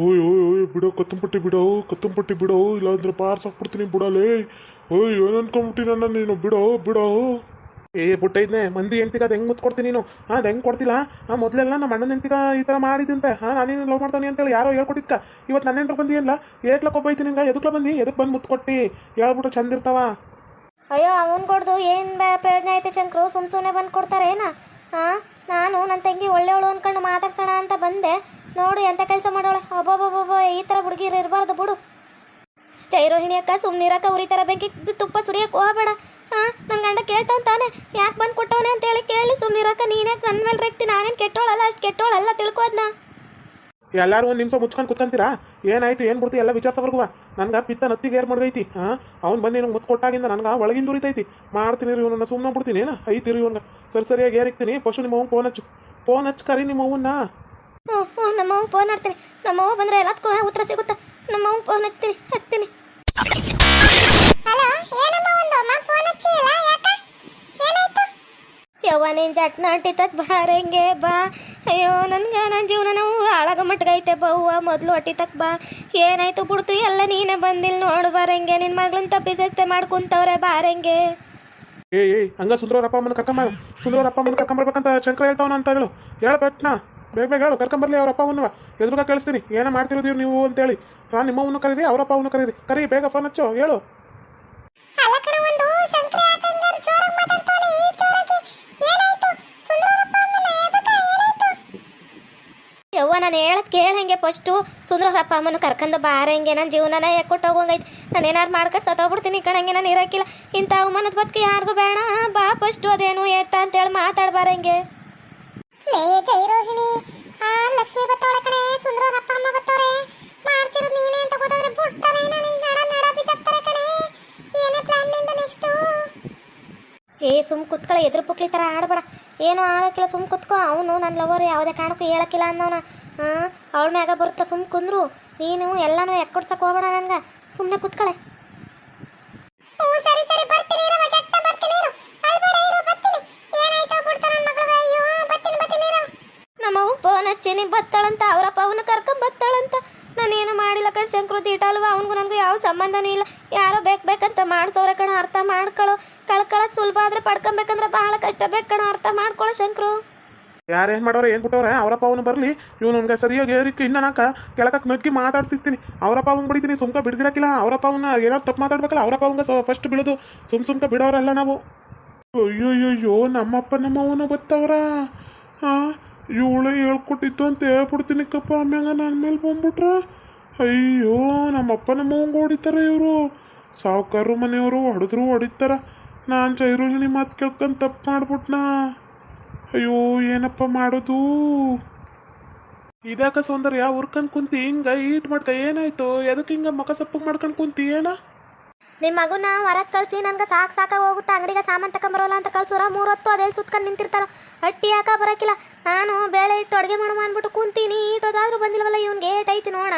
ಓಯ್ ಓಯ್ ಓಯ್ ಬಿಡೋ ಕತ್ತಂಪಟ್ಟಿ ಬಿಡೋ ಕತ್ತಂಪಟ್ಟಿ ಬಿಡೋ ಇಲ್ಲಾಂದ್ರೆ ಪಾರ್ಸಾಕ್ಬಿಡ್ತೀನಿ ಬಿಡಲೇ. ಓಯ್ ಏನು ಅನ್ಕೊಂಬಿಟ್ಟಿ ನನ್ನ ನೀನು? ಬಿಡೋ ಬಿಡೋ. ಏ ಪುಟ್ಟ ಇದ್ನೆ ಮಂದಿ ಹೆಂಡ್ತಿಗ ಅದು ಹೆಂಗೆ ಮುತ್ಕೊಡ್ತೀನಿ ನೀನು? ಹಾ ಅದು ಹೆಂಗೆ ಕೊಡ್ತಿಲ್ಲ? ಆ ಮೊದಲೆಲ್ಲ ನಮ್ಮ ಅಣ್ಣನ ಹೆಂಡ್ತಿಗ ಈ ಥರ ಮಾಡಿದಂತೆ ಹಾ ನಾನೇನು ಲವ್ ಮಾಡ್ತಾನೆ ಅಂತೇಳಿ ಯಾರೋ ಹೇಳ್ಕೊಟ್ಟಿದ್ಕ. ಇವತ್ತು ನನ್ನ ಹೆಂಡ್ರು ಬಂದಿಯಲ್ಲ ಏಟ್ಲಕ್ಕ ಒಬ್ಬೈತಿ ನಿಂಗೆ ಎದಕ್ಲ ಬಂದು? ಎದಕ್ಕೆ ಬಂದು ಮುತ್ಕೊಟ್ಟಿ ಹೇಳ್ಬಿಟ್ಟು ಚಂದ ಇರ್ತಾವ. ಅಯ್ಯೋ ಅವನ್ ಕೊಡ್ದು ಏನು ಪ್ರಯೋಜನ ಐತೆ ಶಂಕರು? ಸುಮ್ ಸುಮ್ಮನೆ ಬಂದು ಕೊಡ್ತಾರೆ ಏನ ಹಾಂ? ನಾನು ನನ್ನ ತಂಗಿ ಒಳ್ಳೆಯವಳು ಅನ್ಕೊಂಡು ಮಾತಾಡ್ಸೋಣ ಅಂತ ಬಂದೆ. ನೋಡು ಎಂಥ ಕೆಲಸ ಮಾಡೋಳೆ. ಒಬ್ಬೊಬ್ಬೊಬ್ಬೊಬ್ಬ ಈ ಥರ ಹುಡುಗಿರು ಇರಬಾರ್ದು ಬಿಡು. ಚೈರೋಹಿಣಿ ಅಕ್ಕ ಸುಮ್ಮನಿರಕ್ಕ ಥರ ಬೆಂಕಿ ತುಪ್ಪ ಸುರಿಯಕ್ಕೆ ಹೋಗಬೇಡ. ಹಾಂ? ನನ್ನ ಗಂಡ ಕೇಳ್ತಾವ್ ತಾನೆ. ಯಾಕೆ ಬಂದು ಕೊಟ್ಟವನೆ ಅಂತೇಳಿ ಕೇಳಿ ಸುಮ್ಮನಿರಕ್ಕ ನೀನೇ ನನ್ನ ಮೇಲೆ ರೇಗ್ತಿ? ನಾನೇನು ಕೆಟ್ಟೋಳಲ್ಲ, ಅಷ್ಟು ಕೆಟ್ಟೋಳಲ್ಲ ತಿಳ್ಕೋದ್ನ. ಎಲ್ಲರೂ ಒಂದು ನಿಮಿಷ ಮುಚ್ಕೊಂಡು ಕುತ್ಕೊಂತೀರಾ? ಏನಾಯ್ತು, ಏನು ಬಿಡ್ತು? ಎಲ್ಲ ವಿಚಾರಿಸೋವರೆಗೂ ನನ್ಗೆ ಪಿತ್ತ ನತ್ತಿಗೆ ಏರ್ ಮಾಡ್ದೈತಿ ಹಾಂ ಅವ್ನು ಬಂದು ನಿನಗೆ ಮುತ್ತು ಕೊಟ್ಟಾಗಿಂದ ನನಗೆ ಒಳಗಿಂದ ದುರಿತೈತಿ ಮಾಡ್ತೀನಿ ರೀ ಇವನನ್ನ ಸುಮ್ಮನೆ ಬಿಡ್ತೀನಿ, ಏನು? ಐತಿ ರೀ ಸರಿ, ಸರಿಯಾಗಿ ಏರಿಕ್ತೀನಿ ಪಶು ನಿಮ್ಮ ಫೋನ್ ಹಚ್ಚು. ಫೋನ್ ಹಚ್ಚು ಕರಿ ನಿಮ್ಮ ಅವನ್ನ ನಮ್ಮ ಫೋನ್ ಮಾಡ್ತೀನಿ ನಮ್ಮ ಅವ್ವ ಬಂದರೆ ಎಲ್ಲದಕ್ಕೂ ಉತ್ತರ ಸಿಗುತ್ತಾ? ನಮ್ಮ ಫೋನ್ ಹಚ್ತೀನಿ ಹಚ್ತೀನಿ. ನೀನು ಜಟ್ನ ಅಂಟಿತಕ್ ಬಾರಂಗೆ ಬಾ ಅಯ್ಯೋ ನನ್ಗೆ ನನ್ನ ಜೀವನ ನಾವು ಹಾಳಾಗ ಮಟ್ಗೈತೆ ಬವ್ವ. ಮೊದಲು ಹೊಟ್ಟಿತಕ್ ಬಾ. ಏನಾಯ್ತು ಬಿಡ್ತು ಎಲ್ಲ ನೀನೇ ಬಂದಿಲ್ಲ ನೋಡು ಬಾರಂಗೆ ನಿನ್ನ ಮಗಳನ್ನ ತಪ್ಪಿಸಸ್ತೆ ಮಾಡ್ಕೊಂತವ್ರೆ ಬಾರಂಗೆ ಏ ಏ ಹಂಗ ಸುಂದ್ರಪ್ಪ ಅಮ್ಮನ ಕರ್ಕೊಂಬ ಸುಂದರವ್ರ ಅಪ್ಪ ಅಮ್ಮನ ಕರ್ಕೊಂಬರ್ಬೇಕಂತ ಶಂಕರ ಹೇಳ್ತಾವನ ಅಂತ ಹೇಳು. ಹೇಳು ನಾ ಬೇಗ ಬೇಗ ಹೇಳು. ಕರ್ಕೊಂಬರ್ಲಿ ಅವ್ರ ಅಪ್ಪ ಅವನ್ನ ಎದುರುಗ ಕಳಿಸ್ತೀನಿ. ಏನೋ ಮಾಡ್ತಿರೋದು ನೀವು ಅಂತೇಳಿ. ನಾನು ನಿಮ್ಮವನ್ನು ಕರೀರಿ ಅವ್ರ ಅಪ್ಪ ಅವನು ಕರೀರಿ. ಕರಿ ಬೇಗ ಫೋನ್ ಹಚ್ಚು. ಹೇಳು ಅಲಕಣ ಒಂದು ಶಂಕರ ಯಾಕಂಗಾರ ಜೋರಾಗಿ ಮಾತಾಡ್ತಾನೆ ಈ ಜೋರಾಗಿ ಏನಾಯ್ತು ಸುಂದರಪ್ಪ ಅಮ್ಮನ ಎದಕ ಏನಾಯ್ತು ಯವ್ವ ನಾನು ಹೇಳದ್ ಕೇಳಂಗೆ ಫಸ್ಟು ಸುಂದರಪ್ಪ ಅಮ್ಮನ ಕರ್ಕೊಂಡು ಬಾರಂಗೆ ನನ್ನ ಜೀವನನ ಹೋಗೋಂಗೈತಿ. ನಾನು ಏನಾರು ಮಾಡ್ಕೊಂಡು ಸತ್ತೋಗ್ಬಿಡ್ತೀನಿ ಕಣಂಗೆ ನಾನು ಇರೋಕ್ಕಿಲ್ಲ ಇಂಥ ಅವಮಾನದ ಬದುಕು ಯಾರಿಗೂ ಬೇಡ. ಬಾ ಫಸ್ಟು ಅದೇನು ಎತ್ತ ಅಂತೇಳಿ ಮಾತಾಡ್ಬಾರಂಗೆ ಲೇ ಜೈರೋಹಿಣಿ ಆ ಲಕ್ಷ್ಮಿ ಬತ್ತವಳೆ ಕಣೆ ಅಮ್ಮ ಬತ್ತವ್ರೆ ಮಾಡ್ತಿರೋದು ನೀನೇ ಅಂತ ಗೊತ್ತಾದ್ರೆ ಬಿಡ್ತಾರೆ ನನ್ನ ನಡ ನಡ ಬಿಚ್ಚಾಕ್ತಾರೆ ಕಣೆ ಏನೇ ಪ್ಲಾನ್ನಿಂದ ನೆಕ್ಸ್ಟು ಏ ಸುಮ್ ಕುತ್ಕೊಳ್ಳ ಎದುರು ಪುಕ್ಲಿ ಥರ ಆಡಬೇಡ. ಏನೂ ಆಗಕ್ಕಿಲ್ಲ ಸುಮ್ ಕುತ್ಕೋ. ಅವನು ನನ್ನ ಲವರ್ ಯಾವುದೇ ಕಾರಣಕ್ಕೂ ಹೇಳಕ್ಕಿಲ್ಲ ಅಂದವನ ಹಾಂ ಅವಳ ಮ್ಯಾಗ ಬರುತ್ತಾ ಸುಮ್ ಕುಂದ್ರು. ನೀನು ಎಲ್ಲನೂ ಎಕ್ಕೊಡ್ಸಕ್ಕೆ ಹೋಗ್ಬೇಡ ನನಗೆ. ಸುಮ್ಮನೆ ಕುತ್ಕಳೆ. ಫೋನ್ ಹಚ್ಚೀನಿ ಬತ್ತಾಳಂತ. ಅವರಪ್ಪ ಅವನು ಕರ್ಕೊಂಡ್ ಬತ್ತಾಳಂತ. ನಾನೇನು ಮಾಡಿಲ್ಲ ಕಣ್ ಶಂಕರು ಇಟ್ಟಲ್ವ ಅಲ್ವಾ ಅವನಿಗೂ ನನಗೂ ಯಾವ ಸಂಬಂಧನೂ ಇಲ್ಲ. ಯಾರೋ ಬೇಕು ಬೇಕಂತ ಮಾಡಿಸೋರೆ ಕಣ ಅರ್ಥ ಮಾಡ್ಕೊಳ್ಳೋ. ಕಳ್ಕೊಳ್ಳೋದು ಸುಲಭ ಆದ್ರೆ ಪಡ್ಕೊಬೇಕಂದ್ರೆ ಬಹಳ ಕಷ್ಟ. ಬೇಕು ಅರ್ಥ ಮಾಡ್ಕೊಳ್ಳೋ ಶಂಕರು. ಯಾರೇನು ಮಾಡೋರು, ಏನು ಬಿಟ್ಟವ್ರೆ ಅವರಪ್ಪ ಅವನು ಬರಲಿ. ಇವ್ನು ನನಗೆ ಸರಿಯಾಗಿ ಏರಿಕ್ಕೆ ಇನ್ನ ನಾಕ ಕೆಳಕಕ್ಕೆ ನಗ್ಗಿ ಮಾತಾಡ್ಸಿಸ್ತೀನಿ ಅವರಪ್ಪ ಅವ್ನು ಬಿಡಿತೀನಿ, ಸುಮ್ಕ ಬಿಡ್ಗಿಡಕ್ಕಿಲ್ಲ ಅವರಪ್ಪ ಅವನ್ನ ಏನಾದ್ರು ತಪ್ಪು ಮಾತಾಡ್ಬೇಕಲ್ಲ, ಅವರಪ್ಪ ಅವಂಗ ಫಸ್ಟ್ ಬಿಡೋದು. ಸುಮ್ ಸುಮ್ಕ ಬಿಡೋರಲ್ಲ ನಾವು. ಅಯ್ಯೋಯ್ಯೋ ನಮ್ಮಪ್ಪ ನಮ್ಮವನ ಬತ್ತವ್ರ? ಹಾಂ ಇವಳೆ ಹೇಳ್ಕೊಟ್ಟಿತ್ತು ಅಂತ ಹೇಳ್ಬಿಡ್ತೀನಿ ಕಪ್ಪ. ಆಮ್ಯಾಗ ನನ್ನ ಮೇಲೆ ಬಂದ್ಬಿಟ್ರ? ಅಯ್ಯೋ, ನಮ್ಮಪ್ಪ ನಮ್ಮವಂಗ ಹೊಡಿತಾರೆ ಇವರು. ಸಾವುಕಾರರು ಮನೆಯವರು, ಹೊಡೆದ್ರು ಹೊಡಿತಾರ. ನಾನು ಜೈರೋಹಿಣಿ ಮಾತು ಕೇಳ್ಕೊಂಡು ತಪ್ಪು ಮಾಡ್ಬಿಟ್ನಾ? ಅಯ್ಯೋ ಏನಪ್ಪ ಮಾಡೋದು? ಇದಾಕ ಸೌಂದರ್ಯ ಉರ್ಕೊಂಡ್ ಕುಂತಿ ಹಿಂಗ ಈಟ್ ಮಾಡ್ಕ ಏನಾಯ್ತು? ಎದಕ್ಕೆ ಹಿಂಗ ಮಕ ಸಪ್ಪಗೆ ಮಾಡ್ಕೊಂಡು ಕುಂತಿ ಏನ? ನಿಮ್ಮ ಮಗುನ ಹೊರಗೆ ಕಳಿಸಿ ನನ್ಗೆ ಸಾಕು ಸಾಕಾಗ ಹೋಗುತ್ತೆ? ಅಂಗಡಿಗೆ ಸಾಮಾನು ತಗೊಂಬರೋಲ್ಲ ಅಂತ ಕಳ್ಸೋರ? ಮೂರು ಹೊತ್ತು ಅದೇ ಸುತ್ಕೊಂಡು ನಿಂತಿರ್ತಾರ? ಅಟ್ಟಿ ಯಾಕ ಬರೋಕಿಲ್ಲ? ನಾನು ಬೇಳೆ ಇಟ್ಟು ಅಡುಗೆ ಮಾಡುವ ಅನ್ಬಿಟ್ಟು ಕುಂತೀನಿ. ಈಟೋದಾದ್ರೂ ಬಂದಿಲ್ವಲ್ಲ ಇವ್ನಿಗೆ ಏಟ್ ಐತಿ ನೋಡ.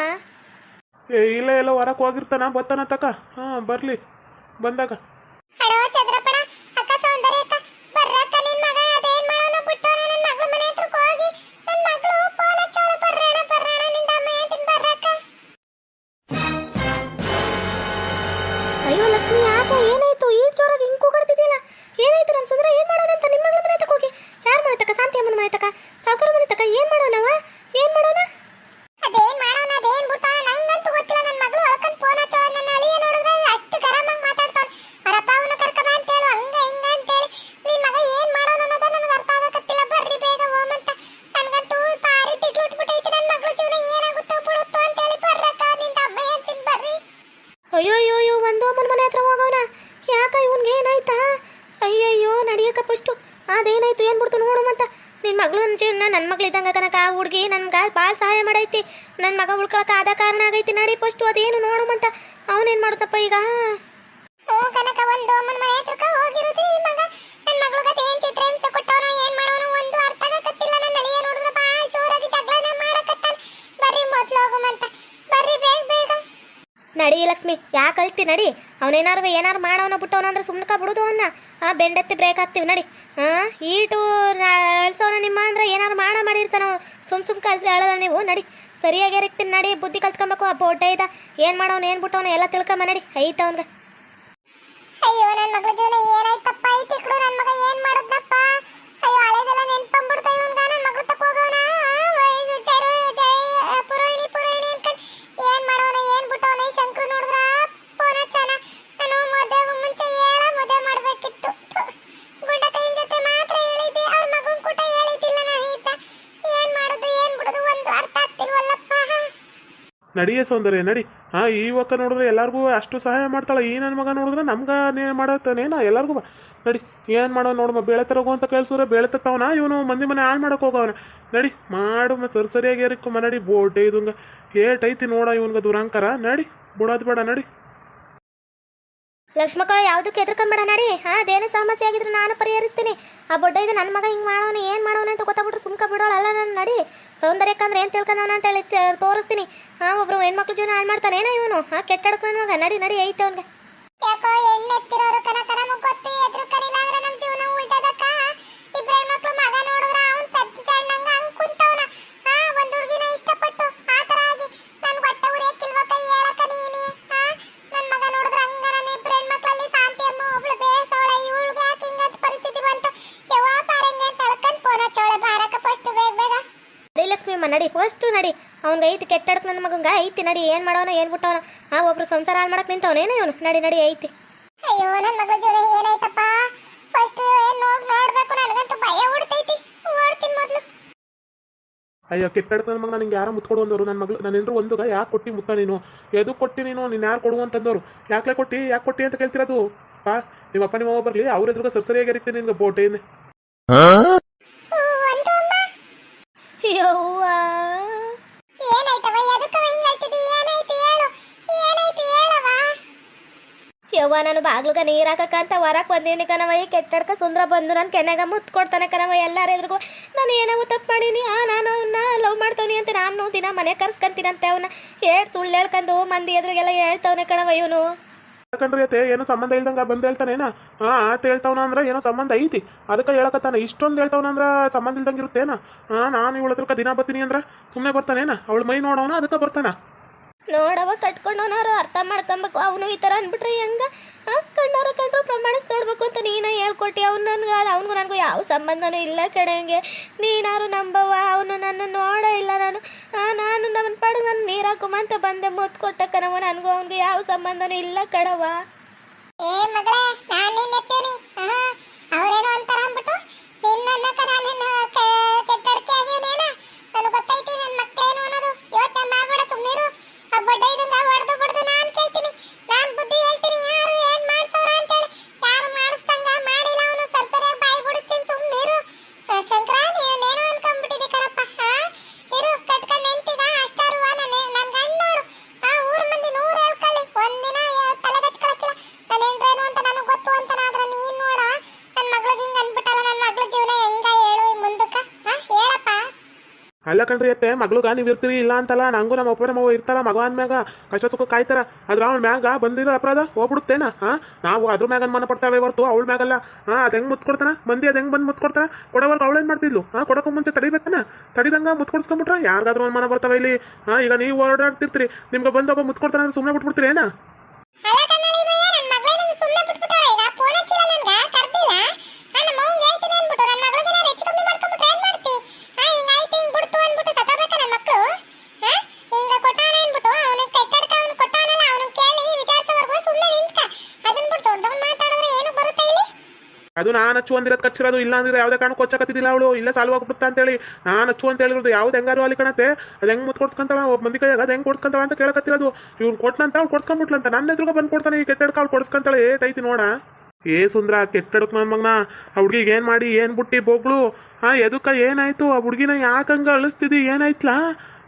ಏ ಇಲ್ಲ ಎಲ್ಲ ಹೊರಕ್ ಹೋಗಿರ್ತಾನ ಬತ್ತಾನ ತಕ. ಹಾ ಬರ್ಲಿ. ಬಂದಾಗ. ಜೋರಾಗಿ ಹಿಂಗೆ ಕೂಗಾಡ್ತಿದ್ಯಲ್ಲ? ಏನಾಯ್ತು ನಮ್ಮ ಸುಂದರ? ಏನ್ ಮಾಡೋಣ ಅಂತ ನಿಮ್ಮ ಮಗಳ ಮನೆ ತಕ ಹೋಗಿ. ಯಾರ ಮನೆ ತಕ ಶಾಂತಿ ಅಮ್ಮನ ಮನೆ ತಕ ಸಾವುಕಾರ ಮನೆ ತಕ ಏನು ಮಾಡೋಣವ ಏನ್ ಮಾಡೋಣ ಅದೇನ್ ಮಾಡೋಣ ಅದೇನ್ ಬಿಟ್ಟ ನಂಗಂತೂ ಗೊತ್ತಿಲ್ಲ ನನ್ನ ಮಗಳು ಒಳಕಂತ ಫೋನ್ ಹಚ್ಚೋಳ ನನ್ನ ಅಳಿಯ ನೋಡಿದ್ರೆ ಅಷ್ಟು ಗರಮಾಗಿ ಮಾತಾಡ್ತಾನೆ ಅವರಪ್ಪ ಅವನ ಕರ್ಕಬ ಅಂತ ಹೇಳು ಹಂಗ ಹಿಂಗ ಅಂತ ಹೇಳಿ ನಿನ್ ಮಗ ಏನ್ ಮಾಡೋಣ ಅನ್ನೋದ ನನಗೆ ಅರ್ಥ ಆಗಕತ್ತಿಲ್ಲ ಬರ್ರಿ ಬೇಗ ಹೋಮ್ ಅಂತ ನನ್ಗಂತೂ ಪಾರಿ ತಿಗ್ಲುಟ್ಬಿಟ್ಟೈತಿ ನನ್ನ ಮಗಳ ಜೀವನ ಏನಾಗುತ್ತೋ ಬಿಡುತ್ತೋ ಅಂತ ಹೇಳಿ ಬರ್ರಕ್ಕ ನಿಂದ ಅಮ್ಮ ಅಂತೀನಿ ಬರ್ರಿ ಅಯ್ಯೋ ಅಯ್ಯೋ ಅಯ್ಯೋ ಒಂದು ಅಮ್ಮನ ಮನೆ ಹತ್ರ ಹೋಗೋಣ ಯಾಕ ಇವನ್ಗೆ ಏನಾಯ್ತಾ ಅಯ್ಯಯ್ಯೋ ನಡಿಯಕ್ಕ ಫಸ್ಟು ಅದೇನಾಯ್ತು ಏನ್ ಬಿಡ್ತು ನೋಡುಮಂತ ನಿನ್ನ ಮಗಳು ಜೀವನ ಮಗಳು ಕನಕ ಆ ಹುಡುಗಿ ನನ್ಗೆ ಭಾಳ ಸಹಾಯ ಮಾಡೈತಿ. ನನ್ನ ಮಗ ಉಳ್ಕೊಳಕ ಆದ ಕಾರಣ ಆಗೈತಿ. ನಡಿ ಫಸ್ಟ್ ಅದೇನು ನೋಡುಮಂತ ಅವನೇನ್ ಮಾಡುತ್ತಪ್ಪ ಈಗ? ಓ ಕನಕ, ಒಂದು ಮನೆ ಹತ್ರಕ ಹೋಗಿರೋದು ಈ ಮಗ. ನನ್ನ ಮಗಳಿಗೆ ಏನು ಚಿತ್ರ ಹಿಂಸೆ ಕೊಟ್ಟವನ ಏನ್ ಮಾಡೋನ ಒಂದು ಅರ್ಥ ಆಗಕತ್ತಿಲ್ಲ ನನ್ನ ಅಳಿಯ ನೋಡಿದ್ರೆ ಭಾಳ ಜೋರಾಗಿ ಜಗಳನ ಮಾಡಕತ್ತಾನ. ಬರ್ರಿ ಮೊದ್ಲು ಹೋಗುಮಂತ ಬರ್ರಿ ಬೇಗ ನಡಿ ಲಕ್ಷ್ಮಿ, ಯಾಕೆ ಅಳ್ತಿ? ನಡಿ. ಅವನೇನಾರು ಏನಾರು ಮಾಡೋನ ಬಿಟ್ಟವನ ಅಂದ್ರೆ ಸುಮ್ನಕ ಬಿಡುದು ಅವನ್ನ ಆ, ಬೆಂಡೆತ್ತಿ ಬ್ರೇಕ್ ಹಾಕ್ತೀವಿ, ನಡಿ. ಹಾಂ ಈಟು ಅಳ್ಸೋನ ನಿಮ್ಮ ಮಾಡಿರ್ತಾನ ಸುಮ್ ಸುಮ್ ಕಳ್ಸಿ ಅಳದ ನೀವು. ನಡಿ. ಸರಿಯಾಗಿ ಇರ್ತೀನಿ ನಡಿ. ಬುದ್ಧಿ ಕಲ್ತ್ಕೊಬೇಕು. ಆ ಬೋಟ ಇದ. ಏನು ಮಾಡೋನು, ಏನು ಬಿಟ್ಟವನು ಎಲ್ಲ ತಿಳ್ಕೊಂಬ ನಡಿ. ಐತ ಅವ್ನ್ಗೆ. ಅಯ್ಯೋ ನನ್ನ ಮಗಳ ಜೀವನ ಏನಾಯ್ತಪ್ಪ? ಐತಿ ನನ್ನ ಮಗ ಏನು ಮಾಡದ್ನಪ್ಪ? ನಡಿಯೇ ಸೌಂದರ್ಯ, ನಡಿ. ಹಾ ಈ ನೋಡಿದ್ರೆ ಎಲ್ಲರಿಗೂ ಅಷ್ಟು ಸಹಾಯ ಮಾಡ್ತಾಳೆ. ಈ ನನ್ನ ಮಗ ನೋಡಿದ್ರೆ ನಮ್ಗೆ ಮಾಡತ್ತಾನೇನ ಎಲ್ಲರಿಗೂ ನಡಿ, ಏನು ಮಾಡೋ ನೋಡಮ್ಮ ಬೇಳೆ ತರೋಗು ಅಂತ ಕೇಳಿಸಿದ್ರೆ ಬೇಳೆ ತತ್ತವನ? ಇವನು ಮಂದಿ ಮನೆ ಹಾಳು ಮಾಡಕ್ಕೆ ಹೋಗವನ. ನಡಿ, ಮಾಡು ಸರಿ ಸರಿಯಾಗಿ ಏರಿಕೊಮ್ಮ ನಡಿ. ಬೋಟ್ ಇದಂಗ. ಏಟೈತಿ ನೋಡ ಇವನ್ಗೆ ದುರಂಕಾರ. ನಡಿ, ಬಿಡೋದು ಬೇಡ, ನಡಿ. ಲಕ್ಷ್ಮಕ್ಕ, ಯಾವುದಕ್ಕೆ ಎದ್ರಕೊಂಬೇಡ ನಡಿ. ಹಾಂ, ಅದೇನೇ ಸಮಸ್ಯೆ ಆಗಿದ್ರು ನಾನು ಪರಿಹರಿಸ್ತೀನಿ. ಆ ಬೊಡ್ಡ ಇದು ನನ್ನ ಮಗ ಹಿಂಗೆ ಮಾಡೋನು, ಏನು ಮಾಡೋನು ಅಂತ ಗೊತ್ತಾಗ್ಬಿಟ್ರೆ ಸುಮ್ಕ ಬಿಡೋಳಲ್ಲ ನಾನು, ನಡಿ. ಸೌಂದರ್ಯಕ್ಕಂದ್ರೆ ಏನು ತಿಳ್ಕೊಂಡವನ ಅಂತ ಹೇಳಿ ತೋರಿಸ್ತೀನಿ. ಹಾಂ, ಒಬ್ರು ಹೆಣ್ಮಕ್ಳು ಜೀವನ ಹಾಳು ಮಾಡ್ತಾನೆ, ಏನೋ ಇವನು? ಹಾ ಕೆಟ್ಟಡಕ್ಕೆ ನನ್ನ ಮಗ. ನಡಿ ನಡಿ, ಐತೆ ಅವನಿಗೆ. ಯಾಕೋ ಹೆಣ್ಣೆತ್ತಿರೋರು ಕನ ಕನ ಎದ್ರು ನಡಿ ಅವ್ನಿಗೆ ಐತಿ ಕೆಟ್ಟಡಕ್ಕೆ ನನ್ನ ಮಗಂಗ ಐತಿ ನಡಿ ಏನು ಮಾಡೋನು ಏನು ಬಿಟ್ಟವನು. ಆ ಒಬ್ರು ಸಂಸಾರ ಹಾಳು ಮಾಡಕ್ಕೆ ನಿಂತವನೇನೋ ಇವನು? ನಡಿ ನಡಿ ಐತಿ. ಅಯ್ಯೋ ನನ್ನ ಮಗಳ ಜೀವನ ಏನಾಯ್ತಪ್ಪ? ಫಸ್ಟ್ ಏನು ಹೋಗಿ ನೋಡಬೇಕು ನನಗಂತೂ ಭಯ ಹುಡ್ತೈತಿ. ಓಡ್ತೀನಿ ಮೊದಲು. ಅಯ್ಯೋ ಕೆಟ್ಟಡ್ತ ನನ್ನ ಮಗ ನನಗೆ ಯಾರು ಮುತ್ಕೊಡು ಅಂದವರು. ನನ್ನ ಮಗಳು ನನ್ನ ಹೆಂಡ್ರು ಒಂದುಗ ಯಾಕೆ ಕೊಟ್ಟಿ ಮುತ್ತ ನೀನು? ಎದು ಕೊಟ್ಟಿ ನೀನು? ನೀನು ಯಾರು ಕೊಡು ಅಂತಂದವರು? ಯಾಕೆ ಕೊಟ್ಟಿ ಯಾಕೆ ಕೊಟ್ಟಿ ಅಂತ ಕೇಳ್ತಿರೋದು? ಪಾ ನಿಮ್ಮ ಅಪ್ಪ ನಿಮ್ಮ ಬರಲಿ ಅವ್ರ ಎದುರುಗ ಸರಿಸರಿಯಾಗಿ ಇರ್ತೀನಿ ನಿನ್ಗೆ ಬೋಟೇನೆ ಒಂದು ಅಮ್ಮ ಯವ್ವ ಏನಾಯ್ತವ ಎದಕ್ಕವ ಹಿಂಗ್ ಹೇಳ್ತಿದ್ದಿ ಏನಾಯ್ತು ಹೇಳು ಏನಾಯ್ತು ಹೇಳವ ಯವ್ವ, ನಾನು ಬಾಗ್ಲುಗ ನೀರು ಹಾಕಕ್ಕಂತ ಹೊರಕ್ಕೆ ಬಂದೀನಿ ಕಣವ ಈ ಕೆಟ್ಟಡ್ಕ ಸುಂದ್ರ ಬಂದು ನನ್ನ ಕೆನೆಗ ಮುತ್ತು ಕೊಡ್ತಾನೆ ಕಣವ ಎಲ್ಲರ ಎದ್ರಿಗೂ ನಾನು ಏನೋ ತಪ್ಪು ಮಾಡೀನಿ. ಆ, ನಾನು ಅವನ್ನ ಲವ್ ಮಾಡ್ತವನಿ ಅಂತ ನಾನು ದಿನ ಮನೆ ಕರ್ಸ್ಕೊಂತೀನಂತೆ ಅವನ್ನ ಹೇಳ್ ಸುಳ್ಳು ಹೇಳ್ಕೊಂಡು ಮಂದಿ ಎದುರಿಗೆಲ್ಲ ಹೇಳ್ತವನೆ ಕಣವ ಇವನು. ಯಾಕಂದ್ರೆ ಅತ್ತೆ, ಏನೋ ಸಂಬಂಧ ಇಲ್ದಂಗ ಬಂದು ಹೇಳ್ತಾನೇನ ಹಾ ಆಟ ಹೇಳ್ತಾವನ ಅಂದ್ರೆ ಏನೋ ಸಂಬಂಧ ಐತಿ. ಅದಕ್ಕೆ ಹೇಳಕತ್ತಾನ, ಇಷ್ಟೊಂದು ಹೇಳ್ತಾವನ ಅಂದ್ರ ಸಂಬಂಧ ಇಲ್ದಂಗೆ ಇರುತ್ತೇನ? ಹಾ ನಾನು ಇವಳ ಹತ್ರಕ್ಕೆ ದಿನ ಬರ್ತೀನಿ ಅಂದ್ರ ಸುಮ್ಮನೆ ಬರ್ತಾನೇನ? ಅವಳ ಮೈ ನೋಡೋಣ, ಅದಕ್ಕೆ ಬರ್ತಾನ? ನೋಡವ ಕಟ್ಕೊಂಡವನವ್ರು ಅರ್ಥ ಮಾಡ್ಕೊಬೇಕು. ಅವನು ಈ ಥರ ಅಂದ್ಬಿಟ್ರೆ ಹೆಂಗ? ಹಾಂ? ಕಣ್ಣಾರ ಕಂಡ್ರು ಪ್ರಮಾಣಿಸಿ ನೋಡ್ಬೇಕು ಅಂತ ನೀನೇ ಹೇಳ್ಕೊಟ್ಟಿ. ಅವ್ನು ನನ್ಗೆ ಅವ್ನಿಗೂ ನನಗೂ ಯಾವ ಸಂಬಂಧನೂ ಇಲ್ಲ ಕಡೆಂಗೆ ನೀನಾರು ನಂಬವ ಅವನು ನನ್ನ ನೋಡ ಇಲ್ಲ ನಾನು. ನಾನು ನನ್ನ ಪಡ ನಾನು ನೀರಾಕುಮ ಅಂತ ಬಂದೆ ಮುತ್ತು ಕೊಟ್ಟ ಕಣವ ನನಗೂ ಅವನಿಗೂ ಯಾವ ಸಂಬಂಧನೂ ಇಲ್ಲ ಕಣವ ಏ ಮಗಳೇ, ನಾನು ನಿನ್ನ ಅವ್ರೇನೋ ಅಂತಾರ ಅಂದ್ಬಿಟ್ಟು ನಿನ್ನ ನಾನೇನು ಕೆಟ್ಟಡಕೆ ಆಗ್ಯವನೇನ ನನಗೆ ಗೊತ್ತೈತಿ ನನ್ನ ಮಕ್ಕಳೇನು ಅನ್ನೋದು ಯೋಚನೆ ಮಾಡ್ಬೇಡ ಸುಮ್ಮನಿರು ಆ ಬಡ್ಡ ಇದಂಗ ಹೊಡೆದು ಬಡ್ದು ನಾನ್ ಕೇಳ್ತೀನಿ ನಾನ್ ಬುದ್ಧಿ ಹೇಳ್ತೀನಿ ಯಾರು ಏನ್ ಮಾಡ್ಸವ್ರ ಅಂತೇಳಿ ಯಾರು ಮಾಡಿಸ್ದಂಗ ಮಾಡಿಲ್ಲ ಅವನು ಸರ್ಸರಿಯಾಗಿ ಬಾಯಿ ಬಿಡಿಸ್ತೀನಿ ಸುಮ್ಮನಿರು ಶಂಕರ ನೀನೇನೋ ಅನ್ಕೊಂಡ್ಬಿಟ್ಟಿದ್ದೆ ಕಣಪ್ಪ ಹಾ ಇರು ಕಟ್ಕೊಂಡು ನಿಂತಿಗ ಅಷ್ಟಾರು ನನ್ನ ನನ್ನ ಗಂಡ ನೋಡು ಆ ಊರ್ ಮಂದಿ ನೂರು ಹೇಳ್ಕೊಳ್ಳಿ ಒಂದಿನ ತಲೆಗಚ್ಕೊಳಕಿಲ್ಲ ನಾನೇನ್ರೇನು ಅಂತ ನನಗೆ ಗೊತ್ತು ಅಂತ ಆದ್ರೆ ನೀನ್ ನೋಡ ನನ್ನ ಮಗಳಿಗೆ ಹಿಂಗ್ ಅನ್ಬಿಟ್ಟಲ್ಲ ನನ್ನ ಮಗಳ ಜೀವನ ಹೆಂಗ ಹೇಳು ಈ ಮುಂದಕ್ಕ ಹಾ ಹೇಳಪ್ಪ ಅಲ್ಲ ಕಣ್ರಿ ಅತ್ತೆ. ಮಗ್ಳುಗ ನೀವು ಇರ್ತೀರಿ, ಇಲ್ಲ ಅಂತಲ್ಲ, ನಂಗೂ ನಮ್ಮ ಅಪ್ಪ ನಮ್ಮವ್ವ ಇರ್ತಾರ ಮಗ ಅಂದ್ಮ್ಯಾಗ ಕಷ್ಟ ಸುಖ ಕಾಯ್ತಾರ. ಅದ್ರ ಅವ್ನ ಮ್ಯಾಗ ಬಂದಿರೋ ಅಪರಾಧ ಹೋಗ್ಬಿಡುತ್ತೇನ? ಹಾ ನಾವು ಅದ್ರ ಮ್ಯಾಗ ಮನ ಪಡ್ತಾವೆ ಹೊರತು, ಅವಳ ಮ್ಯಾಗಲ್ಲ. ಹಾ ಅದು ಹೆಂಗ್ ಮುತ್ಕೊಡ್ತಾನ? ಮಂದಿ ಅದು ಹೆಂಗ್ ಬಂದು ಮುತ್ಕೊಡ್ತಾರ? ಕೊಡೋವರ್ಗ ಅವಳೇನ್ ಮಾಡ್ತಿದ್ಲು? ಹಾ ಕೊಡೋಕೆ ಮುಂಚೆ ತಡಿಬೇಕನ? ತಡಿದಂಗ ಮುತ್ಕೊಡ್ಸ್ಕೊಂಬಿಟ್ರ ಕೊಡ್ಸ್ಕೊಂಡ್ಬಿಟ್ರ ಯಾರಿಗಾದ್ರೂ ಅನುಮಾನ ಬರ್ತಾವ ಇಲ್ಲಿ? ಹಾ ಈಗ ನೀವು ಓಡಾಡ್ತಿರ್ತೀರಿ. ನಿಮ್ಗೆ ಬಂದು ಒಬ್ಬ ಮುತ್ ಕೊಡ್ತಾನ ಅಂದ್ರೆ ಸುಮ್ಮನೆ ಬಿಟ್ಬಿಡ್ತೀರಿ, ಏನ ಅಲ್ಲ ಕನ್ನಡಿ ಭಯ್ಯ ನನ್ನ ಮಗಳೇ ನಂಗೆ ಸುಮ್ಮನೆ ಬಿಟ್ಬಿಟ್ಟವಳೆ ಈಗ ಫೋನ್ ಹಚ್ಚಿಲ್ಲ ನನ್ಗ ಕರ್ದಿಲ್ಲ ಹಾ ನಮ್ಮ ಅವ್ನ್ ಹೇಳ್ತೀನಿ ಅನ್ಬಿಟ್ಟು ನನ್ನ ಮಗಳಿಗೆ ನಾನು ಹೆಚ್ಚು ಕಮ್ಮಿ ಮಾಡ್ಕೊಂಡ್ಬಿಟ್ರೆ ಏನ್ ಮಾಡ್ತಿ ಹಾ ಹಿಂಗ್ ಆಯ್ತು ಹಿಂಗ್ ಬಿಡ್ತು ಅನ್ಬಿಟ್ಟು ಸತ್ತೋಬೇಕ ನನ್ನ ಮಕ್ಕಳು ಹಾ ಹಿಂಗ ಕೊಟ್ಟಾನ ಅನ್ಬಿಟ್ಟು ಅವನಿಗೆ ಕಟ್ಟಡ್ಕ ಅವನು ಕೊಟ್ಟಾನಲ್ಲ ಅವನು ಕೇಳಿ ವಿಚಾರಿಸೋವರೆಗೂ ಸುಮ್ಮನೆ ನಿಂತ್ಕ ಅದನ್ನ ಬಿಟ್ಟು ದೊಡ್ಡವನ್ ಮಾತಾಡಿದ್ರೆ ಏನು ಬರುತ್ತೆ ಇಲ್ಲಿ ಅದು ನಾನು ಹಚ್ಚು ಅಂದಿರೋದು ಕಚ್ಚಿರೋದು ಇಲ್ಲ ಅಂದ್ರೆ ಯಾವುದೇ ಕಾರಣಕ್ಕೂ ಕೊಚ್ಚಕತ್ತಿದ್ದಿಲ್ಲ ಅವಳು. ಇಲ್ಲ ಸಾಲ್ವಾಗ್ಬಿಡುತ್ತಾ ಅಂತೇಳಿ ನಾನು ಹಚ್ಚು ಅಂತ ಹೇಳಿರೋದು ಯಾವ್ದು ಹೆಂಗಾರು ಅಲ್ಲಿ ಕಣತ್ತೆ. ಅದು ಹೆಂಗ್ ಮುತ್ ಕೊಡ್ಸ್ಕೊಂತಾಳ? ಒಬ್ಬ ಮಂದಿ ಕೈಯಾಗ ಅದು ಹೆಂಗ್ ಕೊಡ್ಸ್ಕೊಂತಾಳ ಅಂತ ಕೇಳಕತ್ತಿರೋದು. ಇವ್ನು ಕೊಟ್ಲಂತ ಅವ್ಳು ಕೊಡ್ಸ್ಕೊಂಡ್ಬಿಟ್ಲಂತ ನನ್ನ ಎದುರುಗ ಬಂದು ಕೊಡ್ತಾನೆ. ಈ ಕೆಟ್ಟಡ್ಕ ಅವ್ಳು ಕೊಡ್ಸ್ಕೊಂತಾಳೆ. ಏಟ್ ಐತಿ ನೋಡ. ಏ, ಸುಂದ್ರ, ಕೆಟ್ಟಡಕ್ ನನ್ನ ಮಗನ. ಆ ಹುಡುಗಿಗೆ ಏನು ಮಾಡಿ? ಏನು ಬುಟ್ಟಿ, ಬೋಗ್ಳು? ಹಾ ಎದಕ್ಕ ಏನಾಯ್ತು? ಆ ಹುಡ್ಗಿನ ಯಾಕಂಗ ಅಳಿಸ್ತಿದಿ? ಏನಾಯ್ತ್ಲಾ?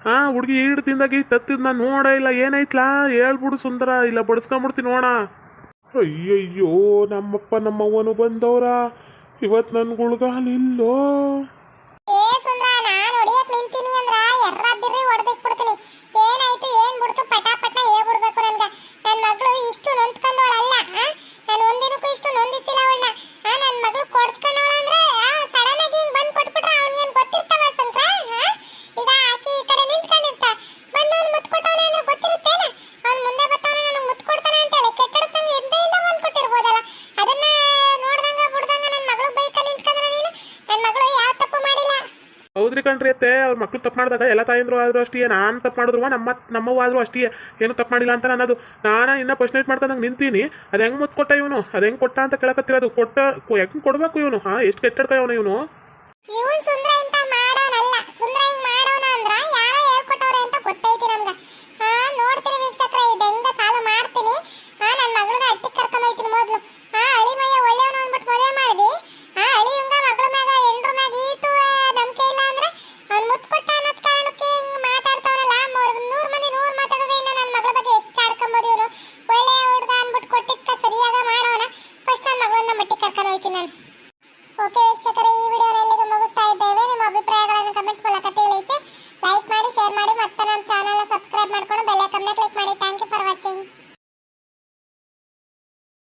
ಹಾ ಹುಡುಗಿ ಈಡ್ ತಿಂದಾಗಿ ತತ್ತಿದ್ ನಾನು ನೋಡ ಇಲ್ಲ. ಏನಾಯ್ತ್ಲಾ? ಹೇಳ್ಬಿಡು ಸುಂದರ. ಇಲ್ಲ, ಬಡಿಸ್ಕೊಂಬಿಡ್ತೀನಿ ನೋಡ. ಅಯ್ಯಯ್ಯೋ ನಮ್ಮಪ್ಪ ನಮ್ಮವ್ವನು ಬಂದವ್ರ? ಇವತ್ತು ನನ್ನ ಗುಳ್ಗಾಲಿಲ್ಲೋ ಏ ಸುಂದ್ರ ನಾನ್ ಹೊಡಿಯಕ್ ನಿಂತೀನಿ ಅಂದ್ರ ಎರ್ರ ಬಿರ್ರಿ ಹೊಡೆದಿಕ್ ಬಿಡ್ತೀನಿ ಏನಾಯ್ತು ಏನ್ ಬಿಡ್ತು ಪಟ ಪಟ್ನ ಹೇಳ್ಬಿಡ್ಬೇಕು ನನ್ಗ ನನ್ ಮಗಳು ಇಷ್ಟು ನೊಂದ್ಕೊಂಡವಳಲ್ಲ ನಾನು ಒಂದಿನಕ್ಕೂ ಇಷ್ಟು ನೊಂದಿಸಿಲ್ಲ ಅವಳನ್ನ ನನ್ ಮಗಳು ಕೊಡ್ಸ್ಕೊಂಡವಳ ಅಂದ್ರೆ ಸಡನ್ ಆಗಿ ಹಿಂಗ್ ಬಂದ್ ಕೊಟ್ಬಿಟ್ರೆ ಅವ್ನಿಗೇನ್ ಗೊತ್ತಿರ್ತಾವ ಸಂಕ್ರ ಹೌದ್ರಿ ಕಣ್ರಿ ಅತ್ತೆ, ಅವ್ರ ಮಕ್ಳು ತಪ್ಪು ಮಾಡಿದಾಗ ಎಲ್ಲ ತಾಯಂದ್ರು ಆದ್ರೂ ಅಷ್ಟೇ, ನಾನು ತಪ್ಪು ಮಾಡಿದ್ರು ನಮ್ಮ ನಮ್ಮವ್ವ ಆದ್ರೂ ಅಷ್ಟೇ, ಏನು ತಪ್ಪು ಮಾಡಿಲ್ಲ ಅಂತ ಅನ್ನೋದು ನಾನು ಇನ್ನ ಮಾಡ್ತಾ ಮಾಡ್ಕೊಂಡಂಗೆ ನಿಂತೀನಿ, ಅದು ಹೆಂಗ್ ಮುತ್ ಕೊಟ್ಟ ಇವನು, ಅದು ಹೆಂಗ್ ಕೊಟ್ಟ ಅಂತ ಕೇಳಕತ್ತಿರೋದು, ಕೊಟ್ಟ, ಹೆಂಗ್ ಕೊಡ್ಬೇಕು ಇವನು, ಹಾ, ಎಷ್ಟು ಕೆಟ್ಟಡ್ಕ ಇವನು. ಇವನು